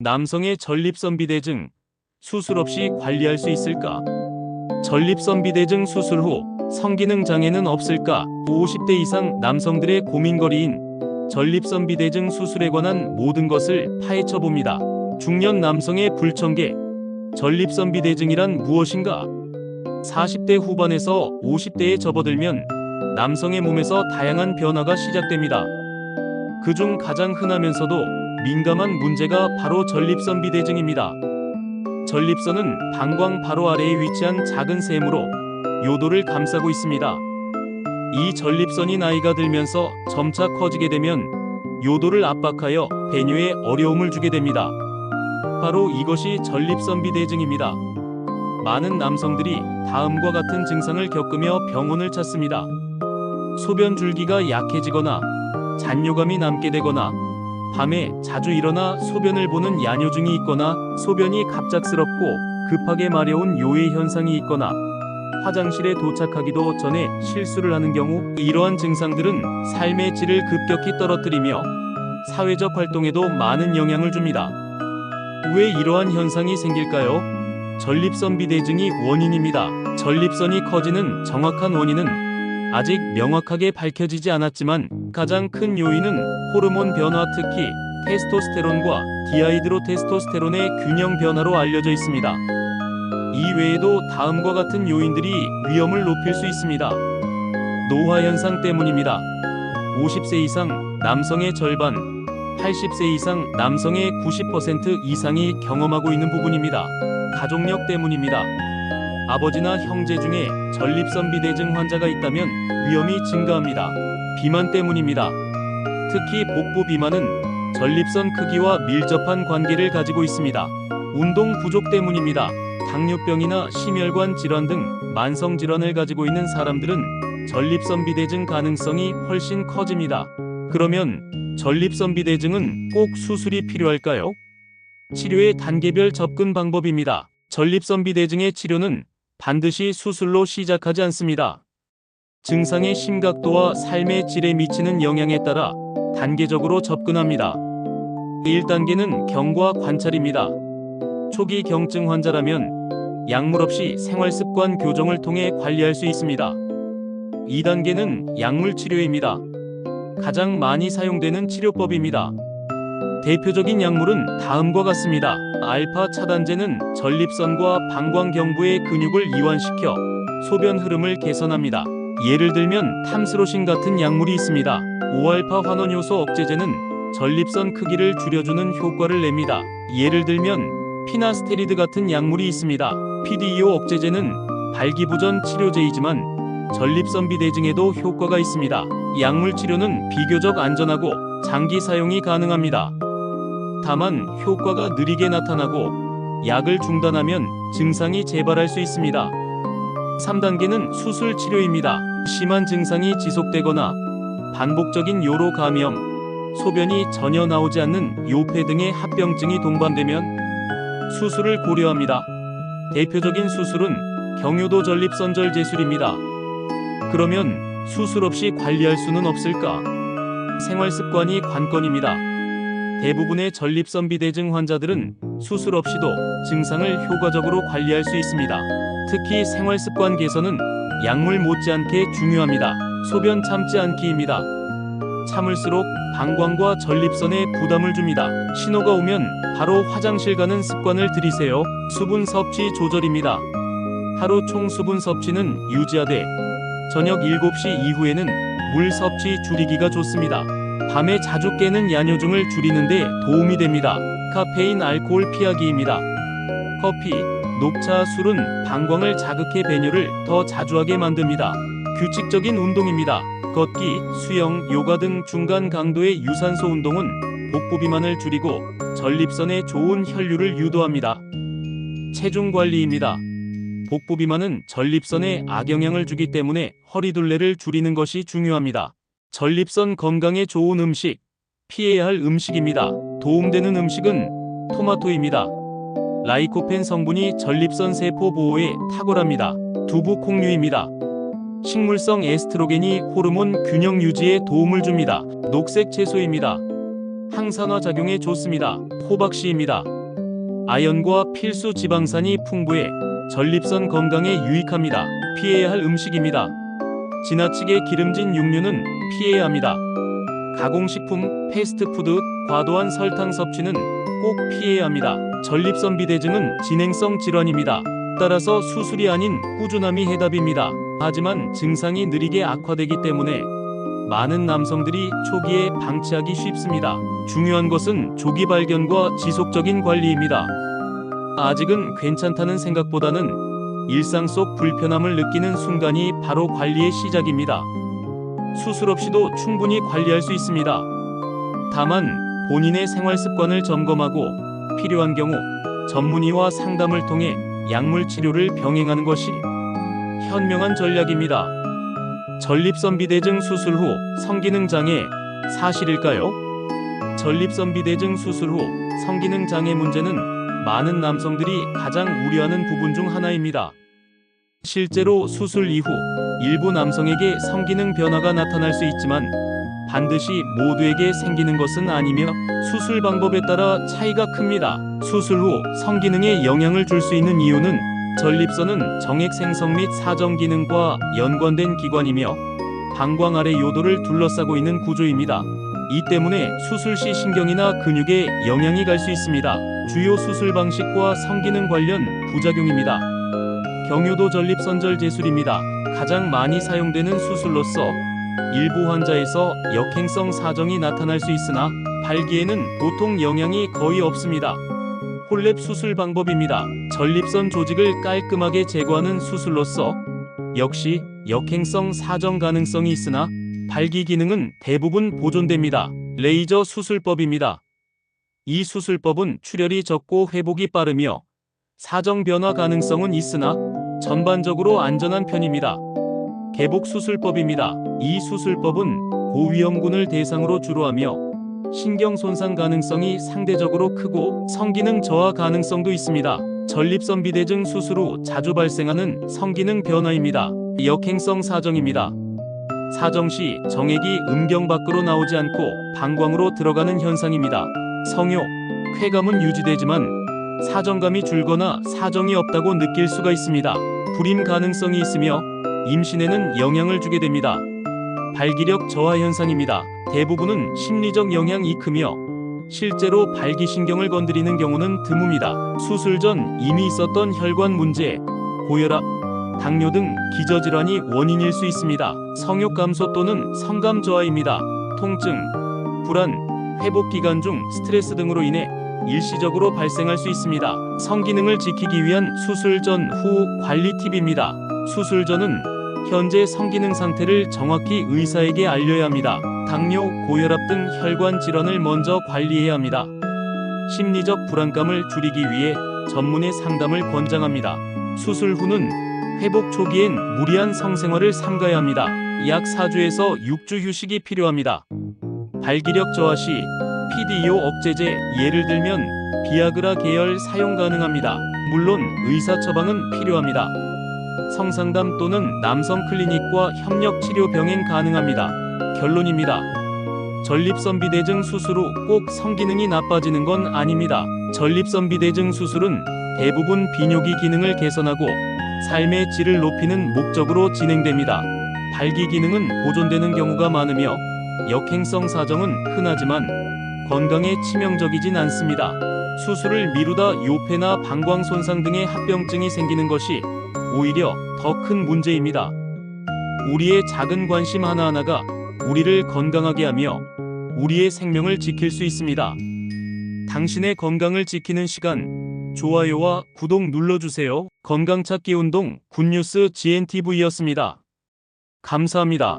남성의 전립선 비대증 수술 없이 관리할 수 있을까? 전립선 비대증 수술 후 성기능 장애는 없을까? 50대 이상 남성들의 고민거리인 전립선 비대증 수술에 관한 모든 것을 파헤쳐 봅니다. 중년 남성의 불청계 전립선 비대증이란 무엇인가? 40대 후반에서 50대에 접어들면 남성의 몸에서 다양한 변화가 시작됩니다. 그중 가장 흔하면서도 민감한 문제가 바로 전립선 비대증입니다. 전립선은 방광 바로 아래에 위치한 작은 샘으로 요도를 감싸고 있습니다. 이 전립선이 나이가 들면서 점차 커지게 되면 요도를 압박하여 배뇨에 어려움을 주게 됩니다. 바로 이것이 전립선 비대증입니다. 많은 남성들이 다음과 같은 증상을 겪으며 병원을 찾습니다. 소변 줄기가 약해지거나 잔뇨감이 남게 되거나 밤에 자주 일어나 소변을 보는 야뇨증이 있거나 소변이 갑작스럽고 급하게 마려운 요해 현상이 있거나 화장실에 도착하기도 전에 실수를 하는 경우 이러한 증상들은 삶의 질을 급격히 떨어뜨리며 사회적 활동에도 많은 영향을 줍니다. 왜 이러한 현상이 생길까요? 전립선 비대증이 원인입니다. 전립선이 커지는 정확한 원인은 아직 명확하게 밝혀지지 않았지만 가장 큰 요인은 호르몬 변화 특히 테스토스테론과 디하이드로테스토스테론의 균형 변화로 알려져 있습니다. 이 외에도 다음과 같은 요인들이 위험을 높일 수 있습니다. 노화 현상 때문입니다. 50세 이상 남성의 절반, 80세 이상 남성의 90% 이상이 경험하고 있는 부분입니다. 가족력 때문입니다. 아버지나 형제 중에 전립선 비대증 환자가 있다면 위험이 증가합니다. 비만 때문입니다. 특히 복부 비만은 전립선 크기와 밀접한 관계를 가지고 있습니다. 운동 부족 때문입니다. 당뇨병이나 심혈관 질환 등 만성 질환을 가지고 있는 사람들은 전립선 비대증 가능성이 훨씬 커집니다. 그러면 전립선 비대증은 꼭 수술이 필요할까요? 치료의 단계별 접근 방법입니다. 전립선 비대증의 치료는 반드시 수술로 시작하지 않습니다. 증상의 심각도와 삶의 질에 미치는 영향에 따라 단계적으로 접근합니다. 1단계는 경과 관찰입니다. 초기 경증 환자라면 약물 없이 생활 습관 교정을 통해 관리할 수 있습니다. 2단계는 약물 치료입니다. 가장 많이 사용되는 치료법입니다. 대표적인 약물은 다음과 같습니다. 알파 차단제는 전립선과 방광경부의 근육을 이완시켜 소변 흐름을 개선합니다. 예를 들면 탐스로신 같은 약물이 있습니다. 5알파 환원효소 억제제는 전립선 크기를 줄여주는 효과를 냅니다. 예를 들면 피나스테리드 같은 약물이 있습니다. PDE5 억제제는 발기부전 치료제이지만 전립선 비대증에도 효과가 있습니다. 약물 치료는 비교적 안전하고 장기 사용이 가능합니다. 다만 효과가 느리게 나타나고 약을 중단하면 증상이 재발할 수 있습니다. 3단계는 수술 치료입니다. 심한 증상이 지속되거나 반복적인 요로 감염, 소변이 전혀 나오지 않는 요폐 등의 합병증이 동반되면 수술을 고려합니다. 대표적인 수술은 경유도 전립선절 제술입니다. 그러면 수술 없이 관리할 수는 없을까? 생활 습관이 관건입니다. 대부분의 전립선 비대증 환자들은 수술 없이도 증상을 효과적으로 관리할 수 있습니다. 특히 생활 습관 개선은 약물 못지않게 중요합니다. 소변 참지 않기입니다. 참을수록 방광과 전립선에 부담을 줍니다. 신호가 오면 바로 화장실 가는 습관을 들이세요. 수분 섭취 조절입니다. 하루 총 수분 섭취는 유지하되 저녁 7시 이후에는 물 섭취 줄이기가 좋습니다. 밤에 자주 깨는 야뇨증을 줄이는데 도움이 됩니다. 카페인 알코올 피하기입니다. 커피, 녹차, 술은 방광을 자극해 배뇨를 더 자주 하게 만듭니다. 규칙적인 운동입니다. 걷기, 수영, 요가 등 중간 강도의 유산소 운동은 복부 비만을 줄이고 전립선에 좋은 혈류를 유도합니다. 체중 관리입니다. 복부 비만은 전립선에 악영향을 주기 때문에 허리둘레를 줄이는 것이 중요합니다. 전립선 건강에 좋은 음식, 피해야 할 음식입니다. 도움되는 음식은 토마토입니다. 라이코펜 성분이 전립선 세포 보호에 탁월합니다. 두부 콩류입니다. 식물성 에스트로겐이 호르몬 균형 유지에 도움을 줍니다. 녹색 채소입니다. 항산화 작용에 좋습니다. 호박씨입니다. 아연과 필수 지방산이 풍부해 전립선 건강에 유익합니다. 피해야 할 음식입니다. 지나치게 기름진 육류는 피해야 합니다. 가공식품, 패스트푸드, 과도한 설탕 섭취는 꼭 피해야 합니다. 전립선 비대증은 진행성 질환입니다. 따라서 수술이 아닌 꾸준함이 해답입니다. 하지만 증상이 느리게 악화되기 때문에 많은 남성들이 초기에 방치하기 쉽습니다. 중요한 것은 조기 발견과 지속적인 관리입니다. 아직은 괜찮다는 생각보다는 일상 속 불편함을 느끼는 순간이 바로 관리의 시작입니다. 수술 없이도 충분히 관리할 수 있습니다. 다만 본인의 생활 습관을 점검하고 필요한 경우 전문의와 상담을 통해 약물 치료를 병행하는 것이 현명한 전략입니다. 전립선 비대증 수술 후 성기능 장애 사실일까요? 전립선 비대증 수술 후 성기능 장애 문제는 많은 남성들이 가장 우려하는 부분 중 하나입니다. 실제로 수술 이후 일부 남성에게 성기능 변화가 나타날 수 있지만 반드시 모두에게 생기는 것은 아니며 수술 방법에 따라 차이가 큽니다. 수술 후 성기능에 영향을 줄 수 있는 이유는 전립선은 정액 생성 및 사정 기능과 연관된 기관이며 방광 아래 요도를 둘러싸고 있는 구조입니다. 이 때문에 수술 시 신경이나 근육에 영향이 갈 수 있습니다. 주요 수술 방식과 성기능 관련 부작용입니다. 경유도 전립선절 제술입니다. 가장 많이 사용되는 수술로서 일부 환자에서 역행성 사정이 나타날 수 있으나 발기에는 보통 영향이 거의 없습니다. 홀랩 수술 방법입니다. 전립선 조직을 깔끔하게 제거하는 수술로서 역시 역행성 사정 가능성이 있으나 발기 기능은 대부분 보존됩니다. 레이저 수술법입니다. 이 수술법은 출혈이 적고 회복이 빠르며 사정 변화 가능성은 있으나 전반적으로 안전한 편입니다. 개복 수술법입니다. 이 수술법은 고위험군을 대상으로 주로 하며 신경 손상 가능성이 상대적으로 크고 성기능 저하 가능성도 있습니다. 전립선 비대증 수술 후 자주 발생하는 성기능 변화입니다. 역행성 사정입니다. 사정 시 정액이 음경 밖으로 나오지 않고 방광으로 들어가는 현상입니다. 성욕, 쾌감은 유지되지만 사정감이 줄거나 사정이 없다고 느낄 수가 있습니다. 불임 가능성이 있으며 임신에는 영향을 주게 됩니다. 발기력 저하 현상입니다. 대부분은 심리적 영향이 크며 실제로 발기신경을 건드리는 경우는 드뭅니다. 수술 전 이미 있었던 혈관 문제, 고혈압, 당뇨 등 기저질환이 원인일 수 있습니다. 성욕 감소 또는 성감 저하입니다. 통증, 불안, 회복 기간 중 스트레스 등으로 인해 일시적으로 발생할 수 있습니다. 성기능을 지키기 위한 수술 전 후 관리 팁입니다. 수술 전은 현재 성기능 상태를 정확히 의사에게 알려야 합니다. 당뇨, 고혈압 등 혈관 질환을 먼저 관리해야 합니다. 심리적 불안감을 줄이기 위해 전문의 상담을 권장합니다. 수술 후는 회복 초기엔 무리한 성생활을 삼가야 합니다. 약 4주에서 6주 휴식이 필요합니다. 발기력 저하 시 PDO 억제제 예를 들면 비아그라 계열 사용 가능합니다. 물론 의사 처방은 필요합니다. 성상담 또는 남성 클리닉과 협력 치료 병행 가능합니다. 결론입니다. 전립선 비대증 수술 후 꼭 성기능이 나빠지는 건 아닙니다. 전립선 비대증 수술은 대부분 비뇨기 기능을 개선하고 삶의 질을 높이는 목적으로 진행됩니다. 발기 기능은 보존되는 경우가 많으며 역행성 사정은 흔하지만 건강에 치명적이진 않습니다. 수술을 미루다 요폐나 방광 손상 등의 합병증이 생기는 것이 오히려 더 큰 문제입니다. 우리의 작은 관심 하나하나가 우리를 건강하게 하며 우리의 생명을 지킬 수 있습니다. 당신의 건강을 지키는 시간, 좋아요와 구독 눌러주세요. 건강 찾기 운동 굿뉴스 GNTV였습니다. 감사합니다.